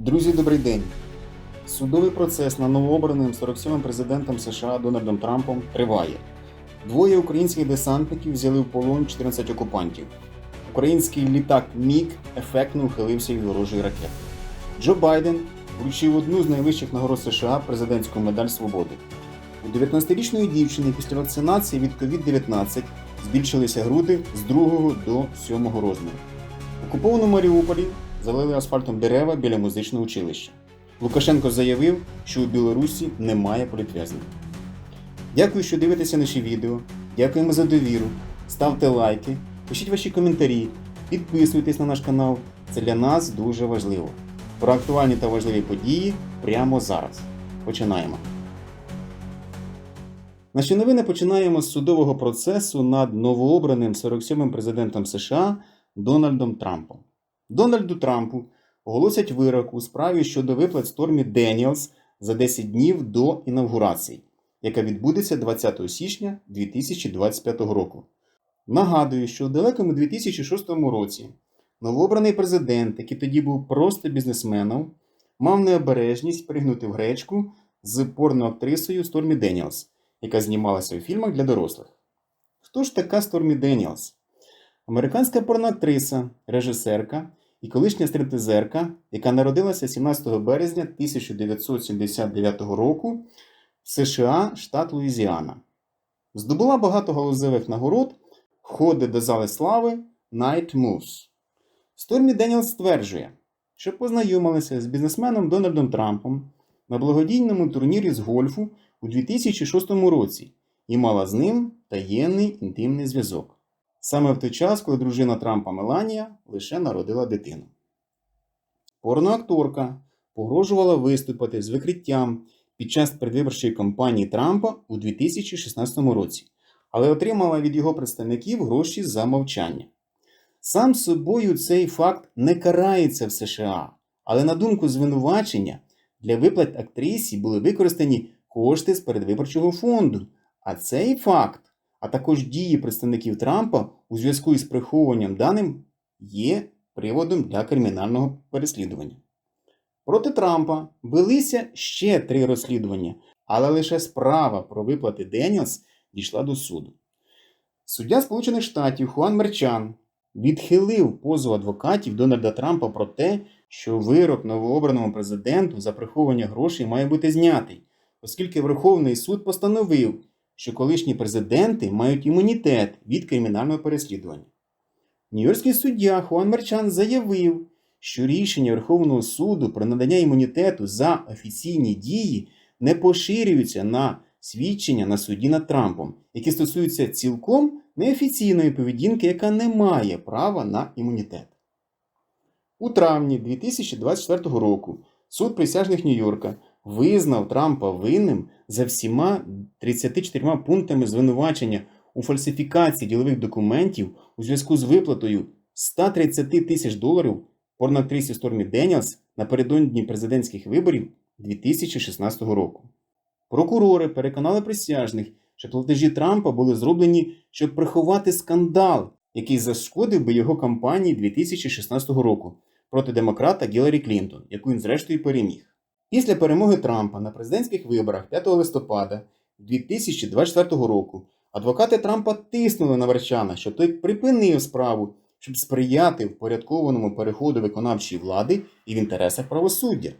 Друзі, добрий день. Судовий процес над новообраним 47-м президентом США Дональдом Трампом триває. Двоє українських десантників взяли в полон 14 окупантів. Український літак Міг ефектно ухилився від ворожої ракети. Джо Байден вручив одну з найвищих нагород США президентську медаль свободи. У 19-річної дівчини після вакцинації від COVID-19 збільшилися груди з 2 до 7 розміру. В окупованому Маріуполі залили асфальтом дерева біля музичного училища. Лукашенко заявив, що у Білорусі немає політв'язнів. Дякую, що дивитеся наші відео. Дякуємо за довіру. Ставте лайки, пишіть ваші коментарі, підписуйтесь на наш канал. Це для нас дуже важливо. Про актуальні та важливі події прямо зараз. Починаємо. Наші новини починаємо з судового процесу над новообраним 47-м президентом США Дональдом Трампом. Дональду Трампу оголосять вирок у справі щодо виплат Стормі Деніелс за 10 днів до інавгурації, яка відбудеться 20 січня 2025 року. Нагадую, що у далекому 2006 році новообраний президент, який тоді був просто бізнесменом, мав необережність пригнути в гречку з порноактрисою Стормі Деніелс, яка знімалася у фільмах для дорослих. Хто ж така Стормі Деніелс? Американська порноактриса, режисерка і колишня стриптизерка, яка народилася 17 березня 1979 року в США, штат Луїзіана. Здобула багато галузевих нагород, входить до зали слави Night Moves. Стормі Деніелс стверджує, що познайомилася з бізнесменом Дональдом Трампом на благодійному турнірі з гольфу у 2006 році і мала з ним таємний інтимний зв'язок. Саме в той час, коли дружина Трампа Меланія лише народила дитину. Порноакторка погрожувала виступити з викриттям під час передвиборчої кампанії Трампа у 2016 році, але отримала від його представників гроші за мовчання. Сам собою цей факт не карається в США, але на думку звинувачення для виплат актрисі були використані кошти з передвиборчого фонду. А цей факт, а також дії представників Трампа у зв'язку із приховуванням даним є приводом для кримінального переслідування. Проти Трампа велися ще три розслідування, але лише справа про виплати Деніелс дійшла до суду. Суддя Сполучених Штатів Хуан Мерчан відхилив позов адвокатів Дональда Трампа про те, що вирок новообраному президенту за приховування грошей має бути знятий, оскільки Верховний суд постановив, що колишні президенти мають імунітет від кримінального переслідування. Нью-Йоркський суддя Хуан Мерчан заявив, що рішення Верховного суду про надання імунітету за офіційні дії не поширюються на свідчення на суді над Трампом, які стосуються цілком неофіційної поведінки, яка не має права на імунітет. У травні 2024 року суд присяжних Нью-Йорка визнав Трампа винним за всіма 34 пунктами звинувачення у фальсифікації ділових документів у зв'язку з виплатою 130 тисяч доларів порноактрисі Стормі Деніелс напередодні президентських виборів 2016 року. Прокурори переконали присяжних, що платежі Трампа були зроблені, щоб приховати скандал, який зашкодив би його кампанії 2016 року проти демократа Гіларі Клінтон, яку він зрештою переміг. Після перемоги Трампа на президентських виборах 5 листопада 2024 року адвокати Трампа тиснули на Верчана, щоб той припинив справу, щоб сприяти впорядкованому переходу виконавчої влади і в інтересах правосуддя.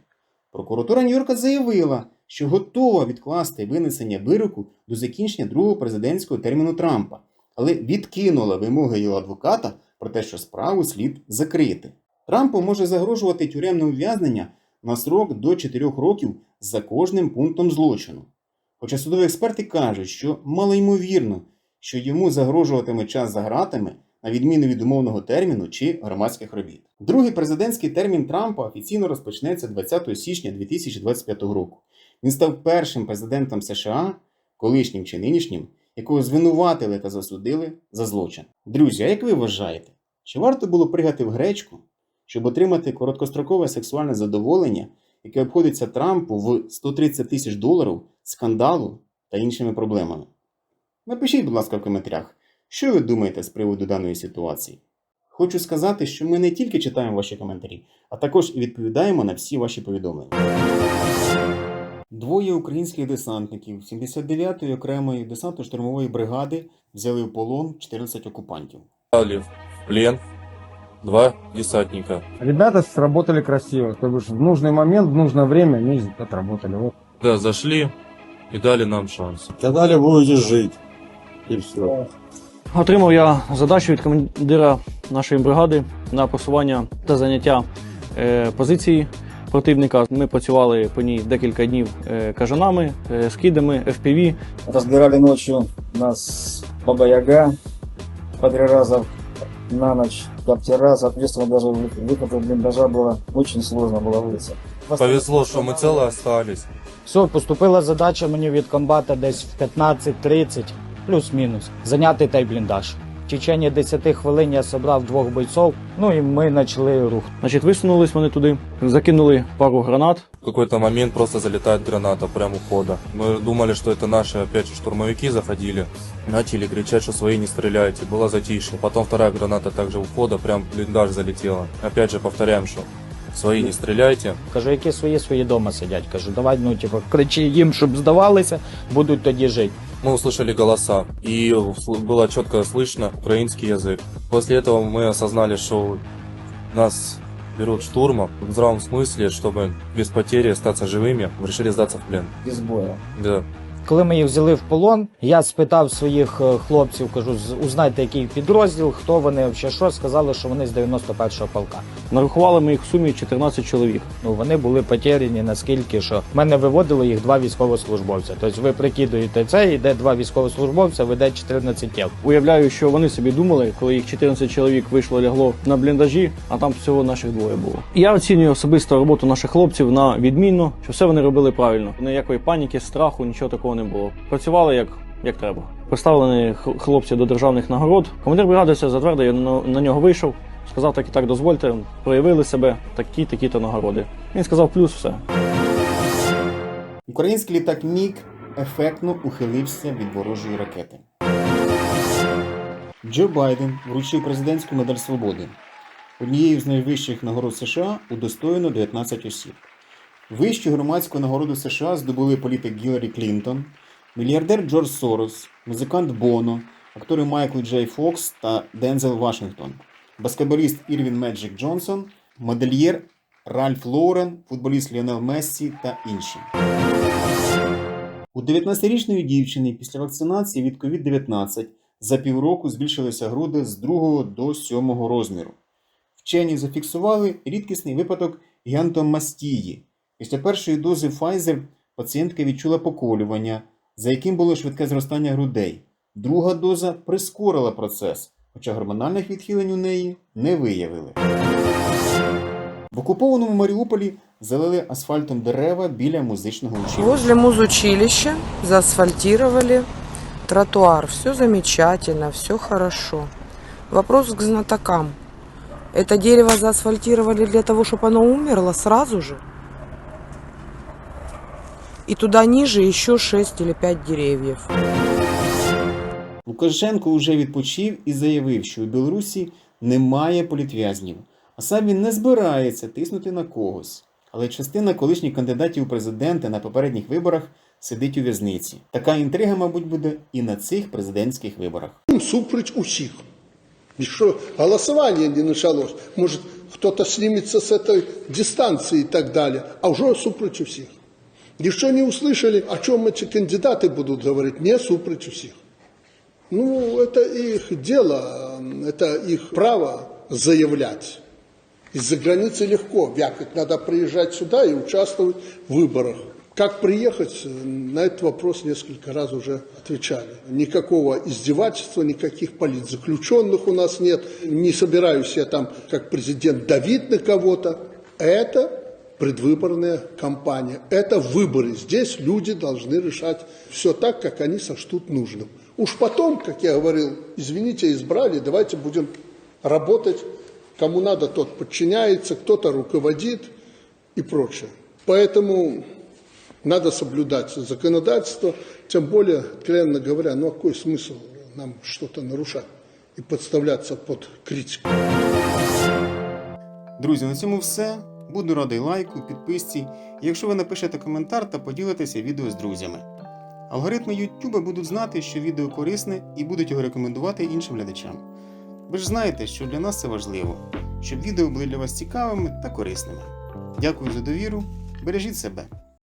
Прокуратура Нью-Йорка заявила, що готова відкласти винесення вироку до закінчення другого президентського терміну Трампа, але відкинула вимоги його адвоката про те, що справу слід закрити. Трампу може загрожувати тюремне ув'язнення на срок до 4 років за кожним пунктом злочину. Хоча судові експерти кажуть, що малоймовірно, що йому загрожуватиме час за ґратами, на відміну від умовного терміну чи громадських робіт. Другий президентський термін Трампа офіційно розпочнеться 20 січня 2025 року. Він став першим президентом США, колишнім чи нинішнім, якого звинуватили та засудили за злочин. Друзі, а як ви вважаєте, чи варто було пригати в гречку, щоб отримати короткострокове сексуальне задоволення, яке обходиться Трампу в 130 тисяч доларів, скандалу та іншими проблемами? Напишіть, будь ласка, в коментарях, що ви думаєте з приводу даної ситуації. Хочу сказати, що ми не тільки читаємо ваші коментарі, а також і відповідаємо на всі ваші повідомлення. Двоє українських десантників 79-ї окремої десантно-штурмової бригади взяли в полон 14 окупантів. Плен два десантника. Ребята сработали красиво, то бишь в нужный момент, в нужное время они отработали. Вот. Да, зашли и дали нам шанс. Сказали, будете жить. И все. Отримав я задачу від командира нашої бригади на просування та заняття е, позиції противника. Ми працювали по ній декілька днів е, кажанами, е, скидами, FPV. Разбирали ночью нас Баба Яга по три раза на ночь коптера, соответственно, даже вы- выход из блиндажа было очень сложно было выйти. Повезло, что мы целы остались. Все, поступила задача мені від комбата десь в 15-30, плюс-мінус, зайняти той бліндаж. В течение 10 хвилин я зібрав двох бойців, ну і ми почали рух. Значить, висунулись вони туди, закинули пару гранат. В какой-то момент просто залетает граната прямо у входа. Мы думали, что это наши, опять же, штурмовики заходили. Начали кричать, что свои не стреляйте. Было затишье. Потом вторая граната также у входа, прям в блиндаж залетела. Опять же, повторяем, что свои не стреляйте. Кажу, які свої свої дома сидять. Кажу, давай, ну типу, кричи їм, щоб здавалися, будуть тоді жити. Мы услышали голоса, и сл- было четко слышно украинский язык. После этого мы осознали, что нас берут штурмом в здравом смысле, чтобы без потери остаться живыми, решили сдаться в плен. Без боя. Да. Коли ми їх взяли в полон, я спитав своїх е, хлопців, кажу, «З- узнайте, який підрозділ, хто вони, взагалі що, сказали, що вони з 91-го полка. Нарахували ми їх в сумі 14 чоловік. Ну вони були потеряні наскільки, що в мене виводило їх два військовослужбовця. Тобто ви прикидуєте це, йде два військовослужбовця, веде 14 тіл. Уявляю, що вони собі думали, коли їх 14 чоловік вийшло лягло на бліндажі, а там всього наших двоє було. Я оцінюю особисто роботу наших хлопців на відмінно, що все вони робили правильно. Ніякої паніки, страху, нічого такого не було. Працювали як, як треба. Представлені х- хлопці до державних нагород. Командир бригади затвердив, я на, нього вийшов. Сказав так і так, дозвольте, проявили себе, такі, такі то нагороди. Він сказав плюс все. Український літак Міг ефектно ухилився від ворожої ракети. Джо Байден вручив президентську медаль свободи. Однією з найвищих нагород США удостоєно 19 осіб. Вищу громадську нагороду США здобули політик Гіларі Клінтон, мільярдер Джордж Сорос, музикант Боно, актори Майкл Джей Фокс та Дензел Вашингтон, баскетболіст Ірвін Меджик Джонсон, модельєр Ральф Лоурен, футболіст Ліонел Мессі та інші. У 19-річної дівчини після вакцинації від COVID-19 за півроку збільшилися груди з 2 до 7 розміру. Вчені зафіксували рідкісний випадок гіантомастії. Після першої дози Pfizer пацієнтка відчула поколювання, за яким було швидке зростання грудей. Друга доза прискорила процес, хоча гормональних відхилень у неї не виявили. В окупованому Маріуполі залили асфальтом дерева біля музичного училища. Возле музучилища заасфальтировали тротуар. Все замечательно, все хорошо. Вопрос к знатокам. Это дерево заасфальтировали для того, чтобы оно умерло сразу же? И туда ниже еще 6 или 5 деревьев. Лукашенко уже відпочив і заявив, що у Білорусі немає політв'язнів, а сам він не збирається тиснути на когось. Але частина колишніх кандидатів у президенти на попередніх виборах сидить у в'язниці. Така інтрига, мабуть, буде і на цих президентських виборах. Супроть усіх. І що голосування не почалось. Може, хтось сніметься з цієї дистанції і так далі, а вже супроть усіх. Еще не услышали, о чем эти кандидаты будут говорить, не супроть усіх. Ну, это их дело, это их право заявлять. Из-за границы легко вякать. Надо приезжать сюда и участвовать в выборах. Как приехать, на этот вопрос несколько раз уже отвечали. Никакого издевательства, никаких политзаключенных у нас нет. Не собираюсь я там, как президент, давить на кого-то. Это предвыборная кампания. Это выборы. Здесь люди должны решать все так, как они сочтут нужным. Уж потом, как я говорил, извините, избрали, давайте будем работать. Кому надо, тот подчиняется, кто-то руководит и прочее. Поэтому надо соблюдать законодательство, тем более, откровенно говоря, ну а какой смысл нам что-то нарушать и подставляться под критику? Друзі, на цьому все. Буду радий лайку, підписці, якщо ви напишете коментар та поділитеся відео з друзями. Алгоритми YouTube будуть знати, що відео корисне і будуть його рекомендувати іншим глядачам. Ви ж знаєте, що для нас це важливо, щоб відео були для вас цікавими та корисними. Дякую за довіру, бережіть себе.